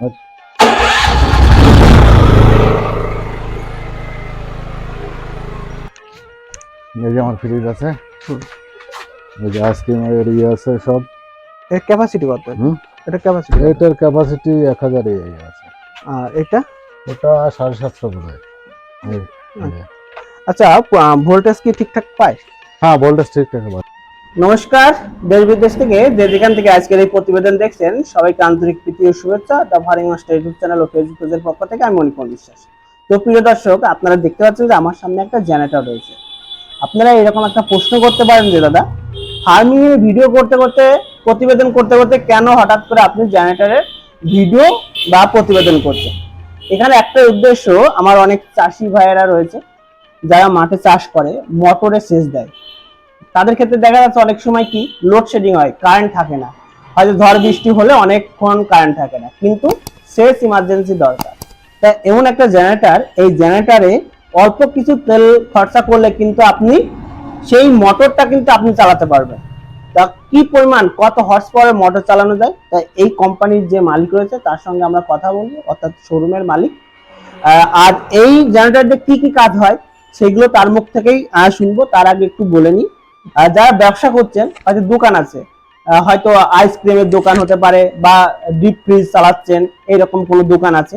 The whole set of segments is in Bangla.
এই যে আমার ফ্রিজ আছে। এই যে আইসক্রিমের ইয়ে আছে সব। এর ক্যাপাসিটি কত। এটা ক্যাপাসিটি এটার ক্যাপাসিটি এক হাজার ইয়ে আছে। আর এটা? ওটা সাড়ে সাতশো এই আচ্ছা ভোল্টেজ কি ঠিকঠাক পায়? হ্যাঁ ভোল্টেজ ঠিকঠাক আছে নমস্কার, দেশ বিদেশ থেকে যে যেখান থেকে আজকের এই প্রতিবেদন দেখছেন, সবাইকে আন্তরিক প্রীতি ও শুভেচ্ছা। দ্য ভারিং মাস্টার ইউটিউব চ্যানেল ও ফেসবুক পেজের পক্ষ থেকে আমি মণিকুমার বিশ্বাস। তো প্রিয় দর্শক, আপনারা দেখতে পাচ্ছেন যে আমার সামনে একটা জেনারেটর রয়েছে। আপনারা এরকম একটা প্রশ্ন করতে পারেন যে, দাদা ফার্মিং এর ভিডিও করতে করতে, প্রতিবেদন করতে করতে কেন হঠাৎ করে আপনি জেনারেটরের ভিডিও বা প্রতিবেদন করছেন? এখানে একটা উদ্দেশ্য আমার অনেক চাষি ভাইয়েরা রয়েছে, যারা মাঠে চাষ করে মোটরে সেচ দেয়। তাদের ক্ষেত্রে দেখা যাচ্ছে অনেক সময় কি লোডশেডিং হয় কারেন্ট থাকে না। হয়তো ঝড়, বৃষ্টি হলে অনেকক্ষণ কারেন্ট থাকে না, কিন্তু সেচ ইমার্জেন্সি দরকার। তাই এমন একটা জেনারেটর এই জেনারেটরে অল্প কিছু তেল খরচা করলে কিন্তু আপনি সেই মোটরটা কিন্তু আপনি চালাতে পারবেন। তা কি পরিমাণ, কত হর্স পাওয়ারের মোটর চালানো যায়? তা এই কোম্পানির যে মালিক রয়েছে, তার সঙ্গে আমরা কথা বলব, অর্থাৎ শোরুমের মালিক। আর এই জেনারেটরটা কি কি কাজ হয়, সেগুলো তার মুখ থেকেই শুনব, তার আগে একটু বলে নিই। যারা ব্যবসা করছেন হয়তো দোকান আছে। হয়তো আইসক্রিমের দোকান হতে পারে বা ডিপ ফ্রিজ চালাচ্ছেন এরকম কোনো দোকান আছে।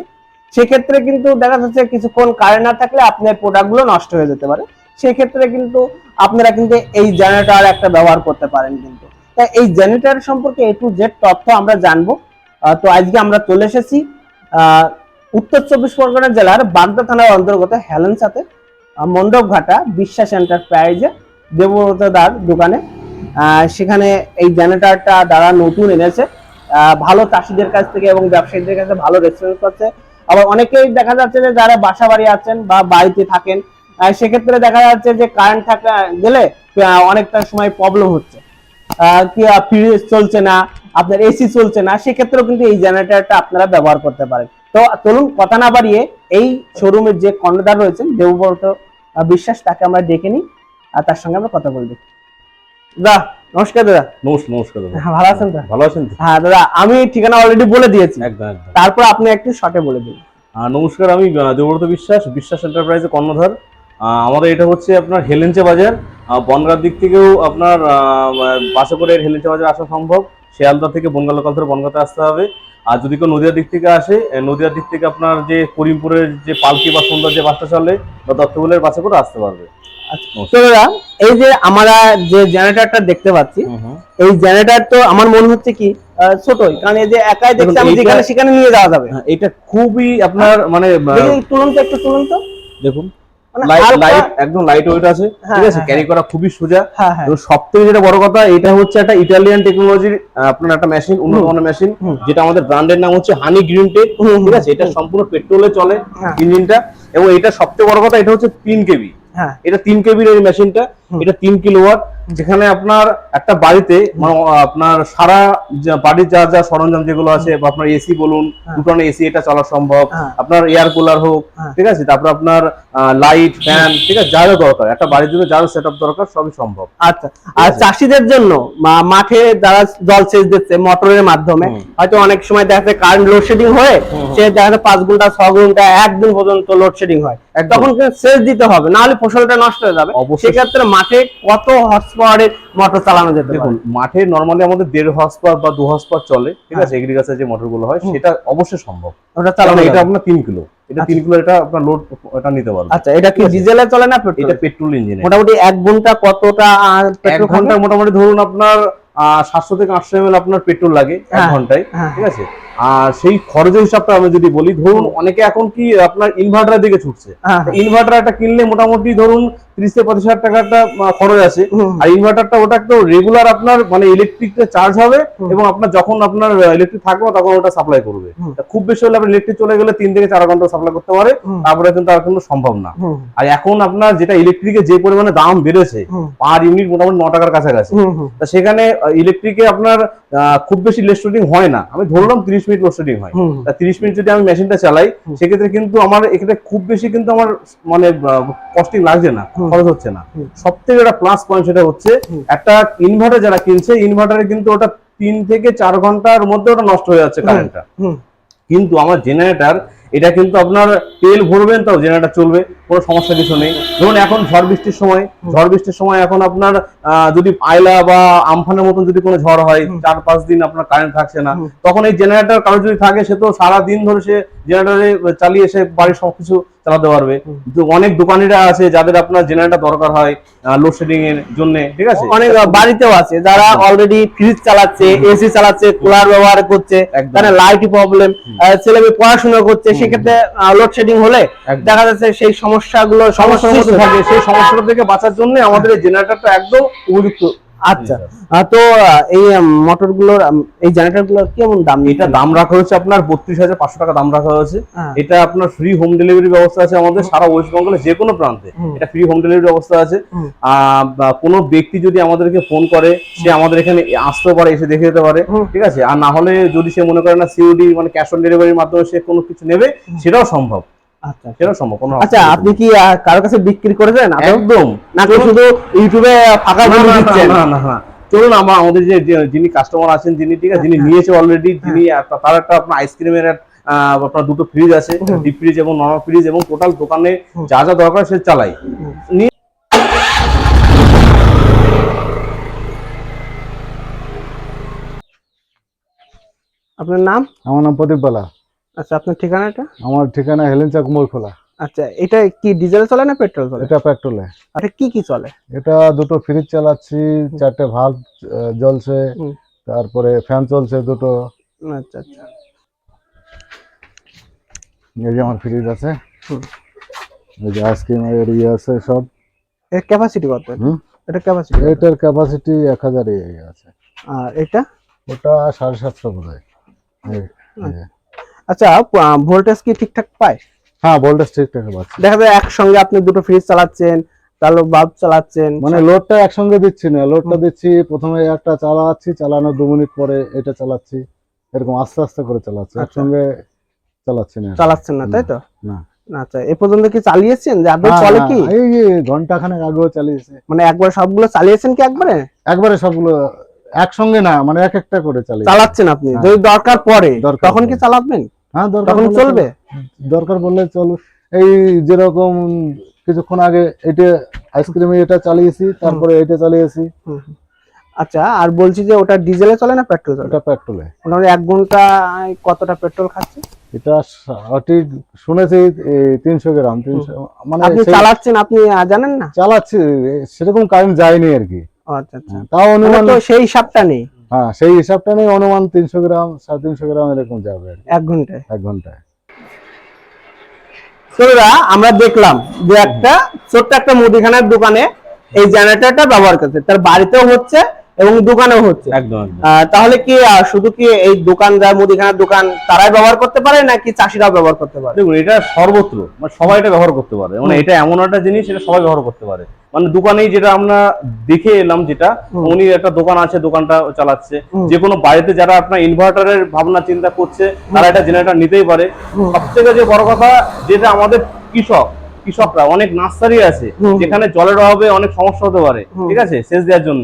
সেক্ষেত্রে কিন্তু দেখা যাচ্ছে কিছুক্ষণ কারেন্ট না থাকলে আপনার প্রোডাক্টগুলো নষ্ট হয়ে যেতে পারে। সেক্ষেত্রে কিন্তু আপনারা কিন্তু এই জেনারেটর একটা ব্যবহার করতে পারেন কিন্তু। তাই এই জেনারেটর সম্পর্কে এ টু জেড তথ্য আমরা জানব। তো আজকে আমরা চলে এসেছি উত্তর চব্বিশ পরগনা জেলার বাগদা থানার অন্তর্গত হেলেন্সাতে মণ্ডপঘাটা বিশ্বাস এন্টারপ্রাইজে দেবব্রত দার দোকানে সেখানে এই জেনারেটরটা দ্বারা নতুন এনেছে। ভালো চাষিদের কাছ থেকে এবং ব্যবসায়ীদের কাছে ভালো রেসপন্স পাচ্ছে। আবার অনেকেই দেখা যাচ্ছে যে যারা বাসা বাড়ি আছেন বা বাড়িতে থাকেন সেক্ষেত্রে দেখা যাচ্ছে যে কারেন্ট থাকা গেলে অনেকটা সময় প্রবলেম হচ্ছে। কি ফ্রিজ চলছে না, আপনার এসি চলছে না, সেক্ষেত্রেও কিন্তু এই জেনারেটরটা আপনারা ব্যবহার করতে পারেন। তো চলুন, কথা না বাড়িয়ে এই শোরুমের যে কর্ণধার রয়েছেন, দেবব্রত বিশ্বাস, তাকে আমরা ডেকে নিই। আর তার সঙ্গে আমরা কথা বলব। দাদা নমস্কার দাদা। নমস্কার নমস্কার দাদা। হ্যাঁ, ভালো আছেন তো? ভালো আছেন হ্যাঁ দাদা আমি ঠিকানা অলরেডি বলে দিয়েছি। একদম তারপর আপনি একটু শর্টে বলে দিন। নমস্কার আমি দেবব্রত বিশ্বাস বিশ্বাস এন্টারপ্রাইজের কর্ণধার। আমাদের এটা হচ্ছে আপনার হেলেঞ্চে বাজার। বনগাঁর দিক থেকেও আপনার বাসে করে হেলেঞ্চে বাজার আসা সম্ভব। শিয়ালদা থেকে বনগা লোকাল ধরে বনগাঁতে আসতে হবে। আর যদি কেউ নদিয়ার দিক থেকে আসে নদিয়ার দিক থেকে আপনার যে করিমপুরের যে পালকি বা সুন্দর যে বাসটা চলে বা দত্তগুলের বাসে করে আসতে পারবে। এই যে আমরা যে জেনারেটরটা দেখতে পাচ্ছি এই জেনারেটর তো আমার মনে হচ্ছে কি ছোটই। কারণ এই যে একাই দেখুন, আমি যেখানে সেখানে নিয়ে যাওয়া যাবে। হ্যাঁ, এটা খুবই আপনার মানে আহ, দেখি, তুলুন তো একটু তুলুন তো। দেখুন মানে লাইট লাইট একদম লাইট ওয়েট আছে হ্যাঁ, ঠিক আছে? হ্যাঁ, ক্যারি করা খুবই সোজা। হ্যাঁ হ্যাঁ। এবং সব থেকে যেটা বড় কথা এটা হচ্ছে একটা ইটালিয়ান টেকনোলজির আপনার একটা মেশিন উন্নত মানের মেশিন যেটা আমাদের ব্র্যান্ডের নাম হচ্ছে হানি গ্রিন টেক ঠিক আছে? এটা সম্পূর্ণ পেট্রোলে চলে হ্যাঁ। ইঞ্জিনটা। এবং এটা সবচেয়ে বড় কথা এটা হচ্ছে তিন কেবি। হ্যাঁ এটা তিন এই মেশিনটা। এটা তিন কিলোওয়াট যেখানে আপনার একটা বাড়িতে মানে আপনার সারা বাড়ির যা যা সরঞ্জাম যেগুলো আছে বা আপনার এসি বলুন হ্যাঁ। দুটো এসি এটা চলা সম্ভব হ্যাঁ। আপনার এয়ার কুলার হোক হ্যাঁ। ঠিক আছে? তারপর আপনার লাইট ফ্যান ঠিক আছে? যা যা দরকার একটা বাড়ির জন্য যা সেট দরকার সবই সম্ভব। আচ্ছা। আর চাষিদের জন্য মাঠে যারা জল সেচ দিচ্ছে মোটরের মাধ্যমে হয়তো অনেক সময় দেখা যাচ্ছে কারেন্ট লোডশেডিং হয়ে। সে দেখা যাচ্ছে পাঁচ ঘণ্টা ছ ঘণ্টা একদিন পর্যন্ত লোডশেডিং হয়। তখন সেচ দিতে হবে না হলে ফসলটা নষ্ট হয়ে যাবে। অবশ্যই। সেক্ষেত্রে মাঠে কত হর্স পাওয়ারের মোটর চালানো যেতে দেখুন মাঠে নর্মালি আমাদের দেড় হর্স পাওয়ার বা দু হর্স পাওয়ার চলে ঠিক আছে? এগ্রিকালচার যে মোটরগুলো হয় সেটা অবশ্যই সম্ভব। ওটা চালানো এটা আপনার তিন কিলো। এটা তিন কিলো এটা আপনার লোড এটা নিতে পারবে। আচ্ছা এটা কি ডিজেলে চলে না পেট্রোল এটা পেট্রোল ইঞ্জিন মোটামুটি এক ঘণ্টা কতটা এক পেট্রোল ঘণ্টা? মোটামুটি ধরুন আপনার সাতশো থেকে আটশো এম আপনার পেট্রোল লাগে এক হ্যাঁ, ঘন্টায় হ্যাঁ। ঠিক আছে? আর সেই খরচের হিসাবটা আমি যদি বলি ধরুন অনেকে এখন কি আপনার ইনভার্টারের দিকে ছুটছে। হ্যাঁ, ইনভার্টার একটা কিনলে মোটামুটি ধরুন ত্রিশ থেকে পঁচিশ হাজার টাকা একটা আহ, খরচ আছে। আর ইনভার্টারটা ওটা তো রেগুলার আপনার মানে ইলেকট্রিকটা চার্জ হবে এবং আপনার যখন আপনার ইলেকট্রিক থাকবে তখন ওটা সাপ্লাই করবে। খুব বেশি হলে আপনার ইলেকট্রিক চলে গেলে তিন থেকে চার ঘণ্টা সাপ্লাই করতে পারে। তারপরে কিন্তু আর কিন্তু সম্ভব না। আর এখন আপনার যেটা ইলেকট্রিকের যে পরিমাণে দাম বেড়েছে পার ইউনিট মোটামুটি ন টাকার কাছাকাছি। তা সেখানে ইলেকট্রিকে আপনার খুব বেশি লোডশেডিং হয় না। আমি ধরলাম তিরিশ মিনিট লোড লোডশেডিং হয়। তা তিরিশ মিনিট যদি আমি মেশিনটা চালাই সেক্ষেত্রে কিন্তু আমার এক্ষেত্রে খুব বেশি কিন্তু আমার মানে কস্টিং লাগছে না খরচ হচ্ছে না। সব থেকে একটা প্লাস পয়েন্ট সেটা হচ্ছে একটা ইনভার্টার যারা কিনছে ইনভার্টারে কিন্তু ওটা তিন থেকে চার ঘণ্টার মধ্যে ওটা নষ্ট হয়ে যাচ্ছে কারেন্টটা কিন্তু আমার জেনারেটার এটা কিন্তু আপনার তেল ভরবেন তাও জেনারেটার চলবে। কোনো সমস্যা কিছু নেই। ধরুন এখন ঝড় বৃষ্টির সময় ঝড় বৃষ্টির সময় এখন আপনার যদি আয়লা বা আমফানের মতন যদি কোনো ঝড় হয় চার পাঁচ দিন আপনার কারেন্ট থাকছে না তখন এই জেনারেটর কারও যদি থাকে সে তো সারা দিন ধরে সে জেনারেটরে চালিয়ে সে বাড়ির সবকিছু চালাতে পারবে। অনেক দোকানিরা আছে যাদের আপনার জেনারেটর দরকার হয় লোডশেডিং এর জন্য ঠিক আছে? অনেক বাড়িতেও আছে যারা অলরেডি ফ্রিজ চালাচ্ছে এসি চালাচ্ছে কুলার ব্যবহার করছে একদম। লাইট প্রবলেম ছেলে মেয়ে পড়াশোনা করছে সেক্ষেত্রে লোডশেডিং হলে দেখা যাচ্ছে সেই সমস্যাগুলো সমস্যার মধ্যে থাকে সেই সমস্যাটা থেকে বাঁচার জন্য আমাদের এই জেনারেটরটা একদম উপযুক্ত। আচ্ছা। তো এই মোটরগুলোর এই জেনারেটরগুলোর কেমন দাম এটা দাম রাখা হয়েছে আপনার বত্রিশ হাজার পাঁচশো টাকা দাম রাখা হয়েছে। হ্যাঁ। এটা আপনার ফ্রি হোম ডেলিভারি ব্যবস্থা আছে আমাদের সারা ওয়েস্ট বেঙ্গলে যে কোনো প্রান্তে। এটা ফ্রি হোম ডেলিভারি ব্যবস্থা আছে। কোনো ব্যক্তি যদি আমাদেরকে ফোন করে সে আমাদের এখানে আসতেও পারে এসে দেখে যেতে পারে। ঠিক আছে? আর না হলে যদি সে মনে করে না সিওডি মানে ক্যাশ অন ডেলিভারির মাধ্যমে সে কোনো কিছু নেবে সেটাও সম্ভব। আচ্ছা সেটাও সম্ভব কোনো আচ্ছা আপনি কি কারোর কাছে বিক্রি করেছেন? একদম। নাকি শুধু ইউটিউবে ফাঁকা না, ভিডিও না, না, দিচ্ছেন? না, না, না। চলুন আমরা আমাদের যে যে- যিনি কাস্টমার আছেন যিনি ঠিক আছে যিনি হ্যাঁ। নিয়েছে অলরেডি যিনি তার একটা আপনার আইসক্রিমের আপনার দুটো ফ্রিজ আছে ডিপ ফ্রিজ এবং নর্মাল ফ্রিজ এবং টোটাল দোকানে যা যা দরকার সে চালাই। আপনার নাম? আমার নাম প্রদীপ বালা। আচ্ছা আপনার ঠিকানাটা আমার ঠিকানা হেলেঞ্চা কুমোরখোলা। আচ্ছা এটা কি ডিজেল চলে না পেট্রোল চলে? এটা পেট্রোলে। আচ্ছা কি কি চলে? এটা দুটো ফ্রিজ চালাচ্ছি চারটে ভাল্ব জ্বলছে তারপরে ফ্যান চলছে দুটো। আচ্ছা আচ্ছা। এই যে আমার ফ্রিজ আছে। এই যে আইসক্রিম এর ইয়ে আছে সব। এর ক্যাপাসিটি কত। এটা ক্যাপাসিটি এটার ক্যাপাসিটি এক হাজার ইয়ে আছে। আর এটা? ওটা সাড়ে সাতশো বোধ হয়। আচ্ছা ভোল্টেজ কি ঠিকঠাক পায়? হ্যাঁ ভোল্টেজ ঠিকঠাক পাচ্ছি। দেখা যায় একসঙ্গে আপনি দুটো ফ্রিজ চালাচ্ছেন তাহলে বাল্ব চালাচ্ছেন। মানে লোডটা একসঙ্গে দিচ্ছি না লোডটা দিচ্ছি প্রথমে একটা চালাচ্ছি চালানোর দু মিনিট পরে এটা চালাচ্ছি এরকম আস্তে আস্তে করে চালাচ্ছি আচ্ছা। একসঙ্গে চালাচ্ছি না। চালাচ্ছেন না তাই তো? না। আচ্ছা এ পর্যন্ত কি চালিয়েছেন? যে আদৌ চলে কি? এই ঘণ্টা খানেক আগেও চালিয়েছে। মানে একবার সবগুলো চালিয়েছেন কি একবারে? একবারে সবগুলো একসঙ্গে না মানে এক একটা করে চালিয়ে চালাচ্ছেন আপনি। হ্যাঁ। যদি দরকার পড়ে তখন কি চালাবেন? হ্যাঁ দরকার তখন চলবে? দরকার পড়লে চল এই যেরকম কিছুক্ষণ আগে এটা আইসক্রিম এটা চালিয়েছি তারপরে এটা চালিয়েছি। আচ্ছা আর বলছি যে ওটা ডিজেলে চলে না পেট্রোল চলে? এটা পেট্রোলে। মোটামুটি এক ঘন্টায় কতটা পেট্রোল খাচ্ছে? এটা সঠিক শুনেছি তিনশো গ্রাম তিনশো মানে আপনি চালাচ্ছেন আপনি জানেন না? চালাচ্ছি সেরকম কারেন্ট যায়নি আর কি। আচ্ছা আচ্ছা। হ্যাঁ, তাও মানে অনুমান তো সেই হিসাবটা নেই। হ্যাঁ সেই হিসাবটা নেই অনুমান তিনশো গ্রাম সাড়ে তিনশো গ্রাম এরকম যাবে এক ঘন্টায়। এক ঘন্টায়। আমরা দেখলাম যে একটা ছোট্ট একটা মুদিখানার দোকানে এই জেনারেটরটা ব্যবহার করছে। তার বাড়িতেও হচ্ছে এবং দোকানেও হচ্ছে। একদম তাহলে কি শুধু কি এই দোকান দোকানদার মুদিখানার দোকান তারাই ব্যবহার করতে পারে নাকি চাষিরাও ব্যবহার করতে পারে? দেখুন এটা সর্বত্র মানে সবাই এটা ব্যবহার করতে পারে। মানে এটা এমন একটা জিনিস এটা সবাই ব্যবহার করতে পারে। মানে দোকানেই যেটা আমরা দেখে এলাম যেটা উনি একটা দোকান আছে দোকানটা চালাচ্ছে। যে কোনো বাড়িতে যারা আপনার ইনভার্টারের ভাবনা চিন্তা করছে তারা এটা জেনারেটর নিতেই পারে। হুম। সব থেকে যে বড় কথা যেটা আমাদের কৃষক কৃষকরা অনেক নার্সারি আছে যেখানে জলের অভাবে অনেক সমস্যা হতে পারে। ঠিক আছে? সেচ দেওয়ার জন্য।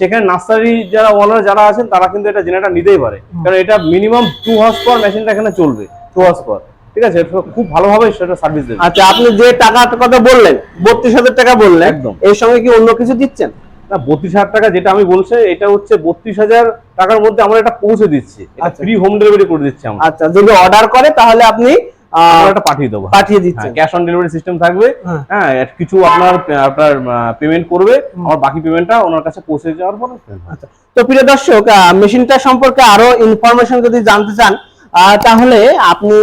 সেখানে নার্সারি যারা ওনারা যারা আছেন তারা কিন্তু এটা জেনারেটর নিতেই পারে। কারণ এটা মিনিমাম টু হার্স পর মেশিনটা এখানে চলবে টু হার্স পর। ঠিক আছে? খুব ভালোভাবে সেটা সার্ভিস দেবে। আচ্ছা আপনি যে টাকার কথা বললেন বত্রিশ হাজার টাকা বললেন একদম। এর সঙ্গে কি অন্য কিছু দিচ্ছেন? না বত্রিশ হাজার টাকা যেটা আমি বলছি এটা হচ্ছে বত্রিশ হাজার টাকার মধ্যে আমরা এটা পৌঁছে দিচ্ছি। ফ্রি হোম ডেলিভারি করে দিচ্ছি আমরা। আচ্ছা যদি অর্ডার করে তাহলে আপনি আমরা পাঠিয়ে দেবো। পাঠিয়ে দিচ্ছেন। ক্যাশ অন ডেলিভারি সিস্টেম থাকবে। হ্যাঁ। হ্যাঁ কিছু আপনার আপনার পেমেন্ট করবে বাকি পেমেন্টটা ওনার কাছে পৌঁছে যাওয়ার পরে আচ্ছা। তো প্রিয় দর্শক মেশিনটা সম্পর্কে আরও ইনফরমেশন যদি জানতে চান তাহলে আপনি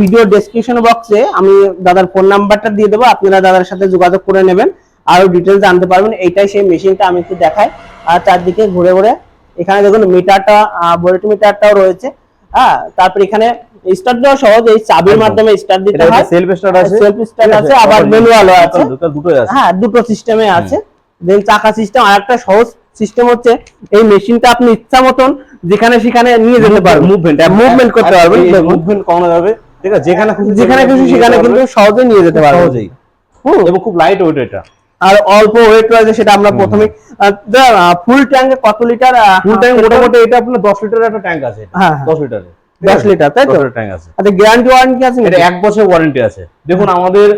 ভিডিও ডেসক্রিপশন বক্সে আমি দাদার ফোন নাম্বারটা দিয়ে দেবো। আপনারা দাদার সাথে যোগাযোগ করে নেবেন। আরও ডিটেলস জানতে পারবেন। এইটাই সেই মেশিনটা আমি একটু দেখাই। আর চারদিকে ঘুরে ঘুরে এখানে দেখুন মিটারটা ভোল্ট মিটারটাও রয়েছে। হ্যাঁ তারপর এখানে স্টার্ট দেওয়া সহজ এই চাবির মাধ্যমে স্টার্ট দিতে হয়। সেলফ স্টার্ট আছে। সেলফ স্টার্ট আছে আবার ম্যানুয়ালও আছে। দুটোই আছে। হ্যাঁ দুটো সিস্টেমে আছে। দেন চাকা সিস্টেম আর একটা সহজ সিস্টেম হচ্ছে এই মেশিনটা আপনি ইচ্ছা মতন যেখানে সেখানে নিয়ে যেতে পারবেন। মুভমেন্ট মুভমেন্ট করতে পারবেন। মুভমেন্ট কমানো যাবে। ঠিক আছে যেখানে যেখানে খুশি সেখানে কিন্তু সহজে নিয়ে যেতে পারবেন। সহজেই। এবং খুব লাইট ওয়েট এটা। আর অল্প ওয়েট রয়েছে সেটা আমরা প্রথমে ফুল ট্যাঙ্কে কত লিটার ফুল ট্যাঙ্ক মোটামুটি এটা আপনার দশ লিটারের একটা ট্যাঙ্ক আছে। হ্যাঁ হ্যাঁ। দশ লিটারের দশ লিটার তাই তো? ট্যাঙ্ক আছে। আচ্ছা গ্যারান্টি ওয়ারেন্টি আছে এটা এক বছর ওয়ারেন্টি আছে। দেখুন আমাদের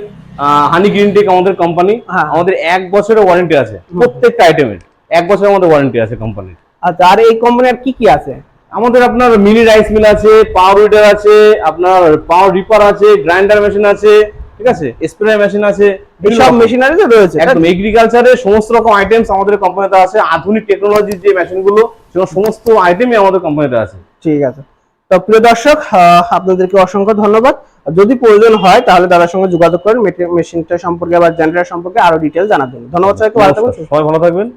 হানি গ্রিন টেক আমাদের কোম্পানি হ্যাঁ। আমাদের এক বছরের ওয়ারেন্টি আছে। প্রত্যেকটা আইটেমের এক বছরের আমাদের ওয়ারেন্টি আছে কোম্পানির আচ্ছা আর এই কোম্পানির কি কি আছে? আমাদের আপনার মিনি রাইস মিল আছে পাওয়ার উইডার আছে আপনার পাওয়ার রিপার আছে গ্রাইন্ডার মেশিন আছে ঠিক আছে? স্প্রে মেশিন আছে এইসব মেশিনারি রয়েছে। একদম। এগ্রিকালচারের সমস্ত রকম আইটেমস আমাদের কোম্পানিতে আছে। আধুনিক টেকনোলজির যে মেশিনগুলো সেগুলো সমস্ত আইটেমই আমাদের কোম্পানিতে আছে। ঠিক আছে। তো প্রিয় দর্শক আপনাদেরকে অসংখ্য ধন্যবাদ। যদি প্রয়োজন হয় তাহলে তাদের সঙ্গে যোগাযোগ করেন। মেশিনটা সম্পর্কে বা জেনারেটর সম্পর্কে আরও ডিটেল জানার জন্য। ধন্যবাদ সবাইকে ভালো থাকবেন সবাই ভালো থাকবেন।